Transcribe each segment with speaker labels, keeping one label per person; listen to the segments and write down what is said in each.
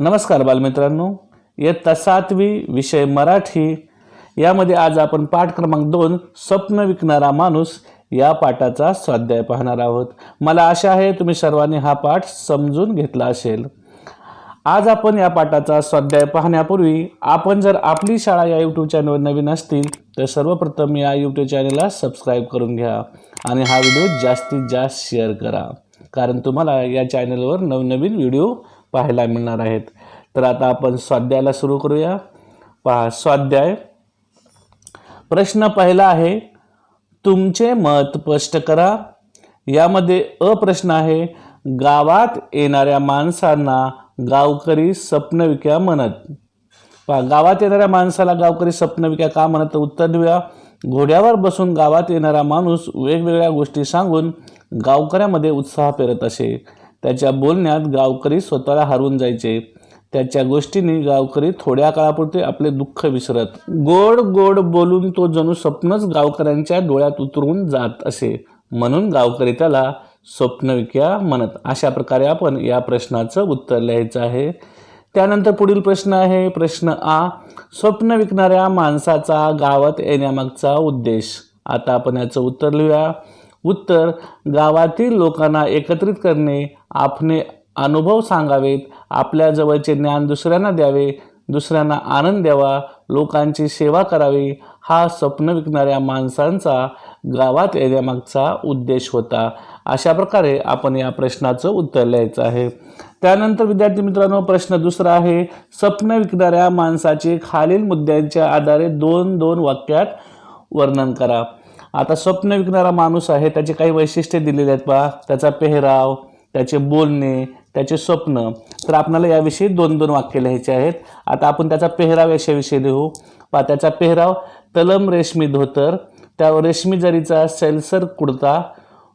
Speaker 1: नमस्कार बालमित्रांनो. इयत्ता सातवी विषय मराठी. यामध्ये आज आपण पाठ क्रमांक दोन स्वप्न विकणारा माणूस या पाठाचा स्वाध्याय पाहणार आहोत. मला आशा आहे तुम्ही सर्वांनी हा पाठ समजून घेतला असेल. आज आपण या पाठाचा स्वाध्याय पाहण्यापूर्वी आपण जर आपली शाळा या यूट्यूब चॅनलवर नवीन असतील तर सर्वप्रथम या यूट्यूब चॅनलला सबस्क्राईब करून घ्या आणि हा व्हिडिओ जास्तीत जास्त शेअर करा. कारण तुम्हाला या चॅनलवर नवनवीन व्हिडिओ पाहायला मिळणार आहेत. तर आता आपण स्वाध्यायाला सुरू करूया. पहा स्वाध्याय. प्रश्न पहिला आहे तुमचे मत स्पष्ट करा. यामध्ये अ प्रश्न आहे गावात येणाऱ्या माणसांना गावकरी स्वप्नविक्या म्हणत. पहा गावात येणाऱ्या माणसाला गावकरी स्वप्नविक्या का म्हणत? उत्तर देऊया. घोड्यावर बसून गावात येणारा माणूस वेगवेगळ्या गोष्टी सांगून गावकऱ्यामध्ये उत्साह पेरत असे. त्याच्या बोलण्यात गावकरी स्वतःला हरवून जायचे. त्याच्या गोष्टींनी गावकरी थोड्या काळापुरते आपले दुःख विसरत. गोड गोड बोलून तो जणू स्वप्नच गावकऱ्यांच्या डोळ्यात उतरून जात असे. म्हणून गावकरी त्याला स्वप्नविक्या म्हणत. अशा प्रकारे आपण या प्रश्नाचं उत्तर लिहायचं आहे. त्यानंतर पुढील प्रश्न आहे. प्रश्न आ स्वप्न विकणाऱ्या माणसाचा गावात येण्यामागचा उद्देश. आता आपण याचं उत्तर लिहूया. उत्तर गावातील लोकांना एकत्रित करणे आपले अनुभव सांगावेत आपल्या जवळचे ज्ञान दुसऱ्यांना द्यावे दुसऱ्यांना आनंद द्यावा लोकांची सेवा करावी हा स्वप्न विकणाऱ्या माणसांचा गावात येण्यामागचा उद्देश होता. अशा प्रकारे आपण या प्रश्नाचं उत्तर लिहायचं आहे. त्यानंतर विद्यार्थी मित्रांनो प्रश्न दुसरा आहे. स्वप्न विकणाऱ्या माणसाचे खालील मुद्द्यांच्या आधारे दोन दोन वाक्यात वर्णन करा. आता स्वप्न विकणारा माणूस आहे त्याचे काही वैशिष्ट्ये दिलेले आहेत पहा. त्याचा पेहराव त्याचे बोलणे त्याचे स्वप्न. तर आपल्याला याविषयी दोन दोन वाक्य लिहायचे आहेत. आता आपण त्याचा पेहराव याच्याविषयी लिहू. पहा त्याचा पेहराव तलम रेशमी धोतर त्यावर रेशमी जरीचा सैलसर कुडता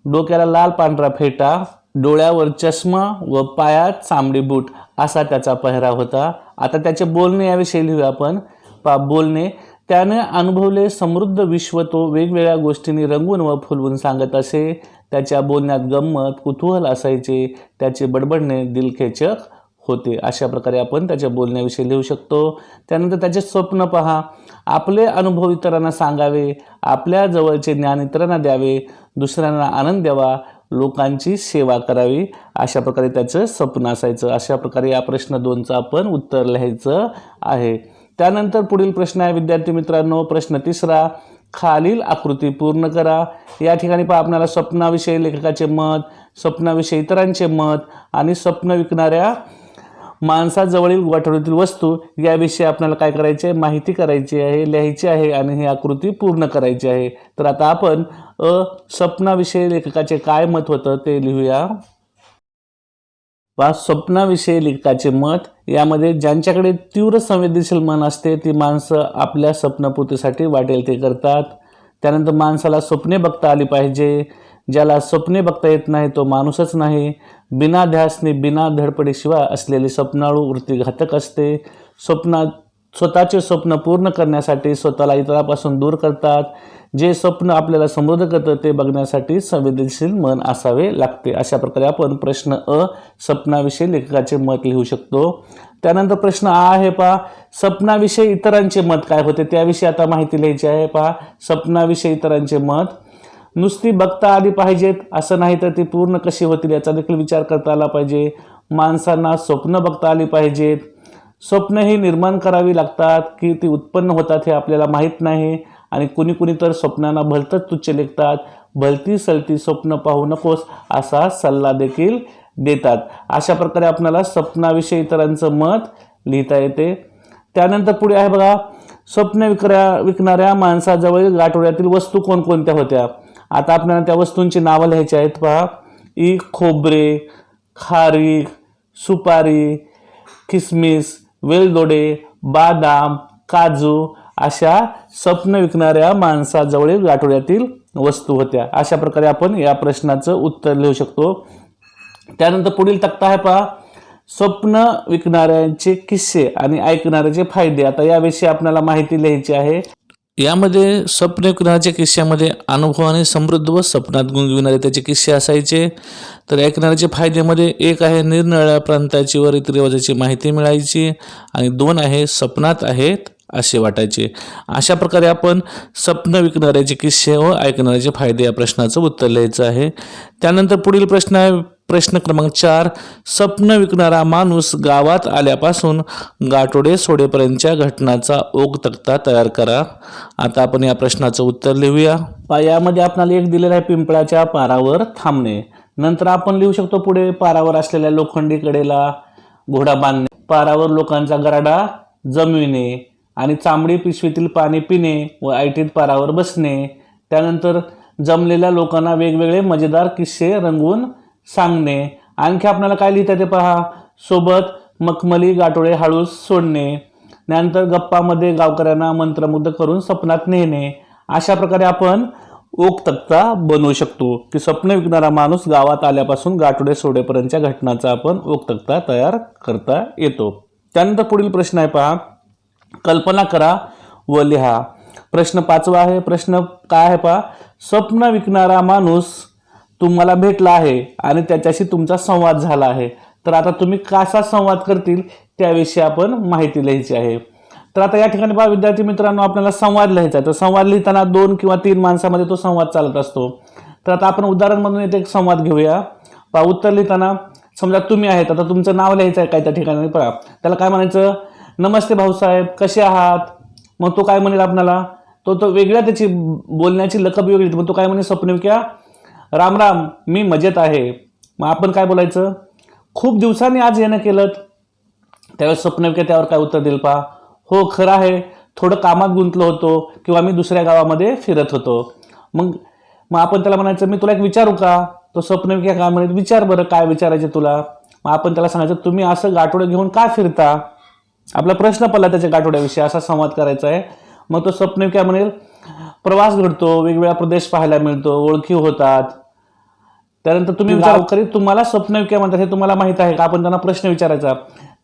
Speaker 1: डोक्याला लाल पांढरा फेटा डोळ्यावर चष्मा व पायात चांबडी बूट असा त्याचा पेहराव होता. आता त्याचे बोलणे याविषयी लिहूया आपण. पा बोलणे त्याने अनुभवले समृद्ध विश्व तो वेगवेगळ्या गोष्टींनी रंगून व फुलवून सांगत असे. त्याच्या बोलण्यात गंमत कुतूहल असायचे. त्याचे बडबडणे दिलखेचक होते. अशा प्रकारे आपण त्याच्या बोलण्याविषयी लिहू शकतो. त्यानंतर त्याचे स्वप्न पहा. आपले अनुभव इतरांना सांगावे. आपल्या जवळचे ज्ञान इतरांना द्यावे. दुसऱ्यांना आनंद द्यावा. लोकांची सेवा करावी. अशा प्रकारे त्याचं स्वप्न असायचं. अशा प्रकारे या प्रश्न दोनचं आपण उत्तर लिहायचं आहे. त्यानंतर पुढील प्रश्न आहे विद्यार्थी मित्रांनो. प्रश्न तिसरा खालील आकृती पूर्ण करा. या ठिकाणी पहा आपल्याला स्वप्नाविषयी लेखकाचे मत स्वप्नाविषयी इतरांचे मत आणि स्वप्न विकणाऱ्या माणसाजवळील वाटोळीतील वस्तू याविषयी आपल्याला काय करायचे? आहे माहिती करायची आहे लिहायची आहे आणि ही आकृती पूर्ण करायची आहे. तर आता आपण अ स्वप्नाविषयी लेखकाचे काय मत होतं ते लिहूया. वा स्वप्नाविषयी लेखकाचे मत. यामध्ये ज्यांच्याकडे तीव्र संवेदनशील मन असते ती माणसं आपल्या स्वप्नपूर्तीसाठी वाटेल ते करतात. त्यानंतर माणसाला स्वप्ने बघता आली पाहिजे. ज्याला स्वप्ने बघता येत नाही तो माणूसच नाही. बिना ध्यासने बिना धडपडीशिवाय असलेली स्वप्नाळू वृत्ती घातक असते. स्वप्नात स्वतःचे स्वप्न पूर्ण करण्यासाठी स्वतःला इतरांपासून दूर करतात. जे स्वप्न आपल्याला समृद्ध करतं ते बघण्यासाठी संवेदनशील मन असावे लागते. अशा प्रकारे आपण प्रश्न अ स्वप्नाविषयी लेखकाचे मत लिहू शकतो. त्यानंतर प्रश्न आ आहे पहा. स्वप्नाविषयी इतरांचे मत काय होते? त्याविषयी आता माहिती लिहायची आहे पहा. स्वप्नाविषयी इतरांचे मत. नुसती बघता आली पाहिजेत. असं नाही तर ती पूर्ण कशी होतील याचा देखील विचार करता आला पाहिजे. माणसांना स्वप्न बघता आली पाहिजेत. स्वप्न ही निर्माण करावी लागतात की ती उत्पन्न होतात हे आपल्याला माहीत नाही. आणि कुणी कुणी तर स्वप्नांना भलतंच तुच्छ लेखतात भलती सलती स्वप्न पाहू नकोस असा सल्ला देखील देतात. अशा प्रकारे आपल्याला स्वप्नाविषयी इतरांचं मत लिहिता येते. त्यानंतर पुढे आहे बघा स्वप्न विकऱ्या विकणाऱ्या माणसाजवळील गाठोड्यातील वस्तू कोणकोणत्या होत्या? आता आपल्याला त्या वस्तूंची नावं लिहायची आहेत पहा. ई खोबरे खारीक सुपारी किसमिस वेलदोडे बादाम काजू अशा स्वप्न विकणाऱ्या माणसाजवळील गाठोड्यातील वस्तू होत्या. अशा प्रकारे आपण या प्रश्नाचं उत्तर लिहू शकतो. त्यानंतर पुढील तक्ता आहे पहा. स्वप्न विकणाऱ्यांचे किस्से आणि ऐकणाऱ्याचे फायदे. आता याविषयी आपल्याला माहिती लिहायची आहे. यामध्ये स्वप्न विकणाऱ्याच्या किस्स्यामध्ये अनुभवाने समृद्ध व स्वप्नात गुंगविणारे त्याचे किस्से असायचे. तर ऐकणाऱ्याचे फायद्यामध्ये एक आहे निरनिराळ्या प्रांताची व रीतिरिवाजाची माहिती मिळायची. आणि दोन आहे स्वप्नात आहेत असे वाटायचे. अशा प्रकारे आपण स्वप्न विकणाऱ्याचे किस्से व ऐकणाऱ्याचे फायदे या प्रश्नाचं उत्तर लिहायचं आहे. त्यानंतर पुढील प्रश्न आहे प्रश्न क्रमांक चार स्वप्न विकणारा माणूस गावात आल्यापासून गाठोडे सोडेपर्यंतच्या घटनाचा ओघ तक्ता तयार करा. आता आपण या प्रश्नाचं उत्तर लिहूया. पा- यामध्ये आपल्याला एक दिलेला आहे पिंपळाच्या पारावर थांबणे. नंतर आपण लिहू शकतो पुढे पारावर असलेल्या लोखंडी कडेला घोडा बांधणे. पारावर लोकांचा गराडा जमविणे. आणि चांबडी पिशवीतील पाणी पिणे व ऐटीत पारावर बसणे. त्यानंतर जमलेल्या लोकांना वेगवेगळे मजेदार किस्से रंगवून सांगणे. आणखी आपल्याला काय लिहिता ते पहा? सोबत मखमली गाठोडे हळूस सोडणे. त्यानंतर गप्पामध्ये गावकऱ्यांना मंत्रमुग्ध करून स्वप्नात नेणे. अशा प्रकारे आपण ओक तक्ता बनवू शकतो की स्वप्न विकणारा माणूस गावात आल्यापासून गाठोडे सोडेपर्यंतच्या घटनाचा आपण ओक तक्ता तयार करता येतो. त्यानंतर पुढील प्रश्न आहे पहा. कल्पना करा व लिहा. प्रश्न पाचवा आहे प्रश्न काय आहे पहा? स्वप्न विकणारा माणूस तुम्हाला भेटला आहे आणि त्याच्याशी तुमचा संवाद झाला आहे. तर आता तुम्ही कसा संवाद करतील त्याविषयी आपण माहिती लिहायची आहे. तर आता या ठिकाणी पहा विद्यार्थी मित्रांनो आपल्याला संवाद लिहायचा आहे. तर संवाद लिहिताना दोन किंवा तीन माणसामध्ये तो संवाद चालत असतो. तर आता आपण उदाहरण म्हणून येथे एक संवाद घेऊया. पहा उत्तर लिहिताना समजा तुम्ही आहेत आता तुमचं नाव लिहायचं आहे काय त्या ठिकाणी पहा. त्याला काय म्हणायचं? नमस्ते भाऊसाहेब कसे आहात? मग तो काय म्हणेल आपणाला? तो तो वेगळ्या त्याची बोलण्याची लकब वेगळी मग तो काय म्हणे स्वप्निक्या राम राम मी मजेत आहे. मग आपण काय बोलायचं? खूप दिवसांनी आज येणं केलं त्यावेळेस स्वप्नविक्या त्यावर काय उत्तर देईल पहा. हो खरं आहे. थोडं कामात गुंतलो होतो किंवा मी दुसऱ्या गावामध्ये फिरत होतो. मग मग आपण त्याला म्हणायचं मी तुला एक विचारू का? तो स्वप्नविक्या काय म्हणेल? विचार बरं काय विचारायचे तुला? मग आपण त्याला सांगायचं तुम्ही असं गाठोडं घेऊन का फिरता? आपला प्रश्न पडला त्याच्या गाठोड्याविषयी असा संवाद करायचा आहे. मग तो स्वप्न काय म्हणेल? प्रवास घडतो वेगवेगळा प्रदेश पाहायला मिळतो ओळखी होतात. त्यानंतर तुम्ही गावकरी तुम्हाला स्वप्न विक्या म्हणतात हे तुम्हाला माहीत आहे का? आपण त्यांना प्रश्न विचारायचा.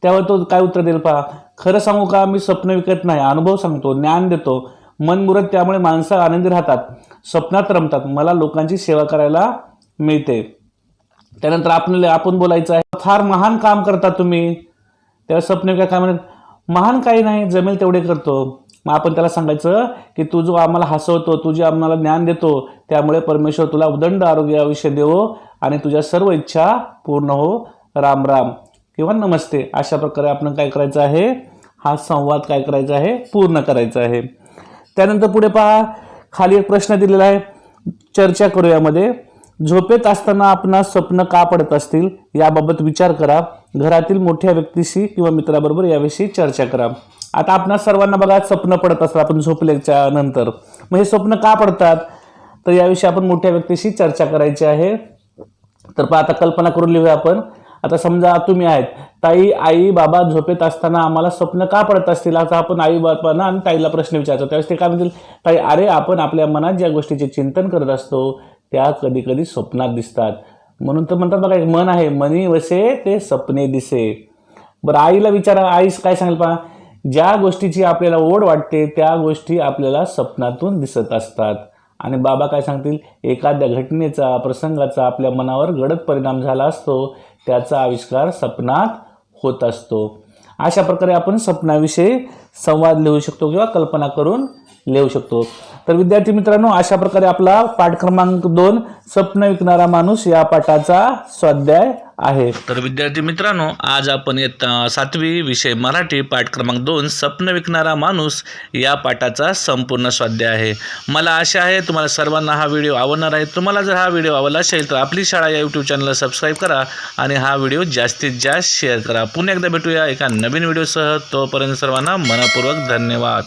Speaker 1: त्यावर तो काय उत्तर देईल पहा. खरं सांगू का? मी स्वप्न विकत नाही अनुभव सांगतो ज्ञान देतो. मन मुरत त्यामुळे माणसं आनंदी राहतात. स्वप्नात रमतात. मला लोकांची सेवा करायला मिळते. त्यानंतर आपण आपण बोलायचं आहे फार महान काम करता तुम्ही. तेव्हा स्वप्न काय म्हणत महान काही नाही जमेल तेवढे करतो. मग आपण त्याला सांगायचं की तू जो आम्हाला हसवतो तू जे आम्हाला ज्ञान देतो त्यामुळे परमेश्वर तुला उदंड आरोग्य आयुष्य देवो आणि तुझ्या सर्व इच्छा पूर्ण हो. राम राम. किंवा नमस्ते. अशा प्रकारे आपण काय करायचं आहे? हा संवाद काय करायचा आहे? पूर्ण करायचा आहे. त्यानंतर पुढे पहा. खाली एक प्रश्न दिलेला आहे. चर्चा करू यामध्ये झोपेत असताना आपणास स्वप्न का पडत असतील? याबाबत विचार करा. घरातील मोठ्या व्यक्तीशी किंवा मित्राबरोबर याविषयी चर्चा करा. आता आपणा सर्वांना बघा स्वप्न पडत असतात आपण झोपल्याच्या नंतर. मग हे स्वप्न का पडतात? तर याविषयी आपण मोठ्या व्यक्तीशी चर्चा करायची आहे. तर आता कल्पना करून लिहूया आपण. आता समजा तुम्ही आहेत. ताई आई बाबा झोपेत असताना आम्हाला स्वप्न का पडत असतील? आता आपण आई बाबांना आणि ताईला प्रश्न विचारतो. त्यावेळेस ते काय म्हणतील? ताई अरे आपण आपल्या मनात ज्या गोष्टीचे चिंतन करत असतो त्या कधी कधी स्वप्नात दिसतात. म्हणून तर म्हणतात बघा एक मन आहे मनी वसे ते सपने दिसे. बरं आईला विचारा आई काय सांगेल पहा ज्या गोष्टीची आपल्याला ओढ वाटते त्या गोष्टी आपल्याला स्वप्नातून दिसत असतात. आणि बाबा काय सांगतील एखाद्या घटनेचा प्रसंगाचा आपल्या मनावर गडद परिणाम झाला असतो त्याचा आविष्कार स्वप्नात होत असतो. अशा प्रकारे आपण स्वप्नाविषयी संवाद लिहू शकतो किंवा कल्पना करून लिहू शकतो. तर विद्यार्थी मित्रांनो अशा प्रकारे आपला पाठ क्रमांक दोन स्वप्न विकणारा माणूस या पाठाचा स्वाध्याय आहे. तर विद्यार्थी मित्रांनो आज आपण सातवी विषय मराठी पाठ क्रमांक दोन स्वप्न विकणारा माणूस या पाठाचा संपूर्ण स्वाध्याय आहे. मला आशा आहे तुम्हाला सर्वांना हा व्हिडिओ आवडणार आहे. तुम्हाला जर हा व्हिडिओ आवडला असेल तर आपली शाळा या यूट्यूब चॅनलला सबस्क्राईब करा आणि हा व्हिडिओ जास्तीत जास्त शेअर करा. पुन्हा एकदा भेटूया एका नवीन व्हिडिओसह. तोपर्यंत सर्वांना मनपूर्वक धन्यवाद.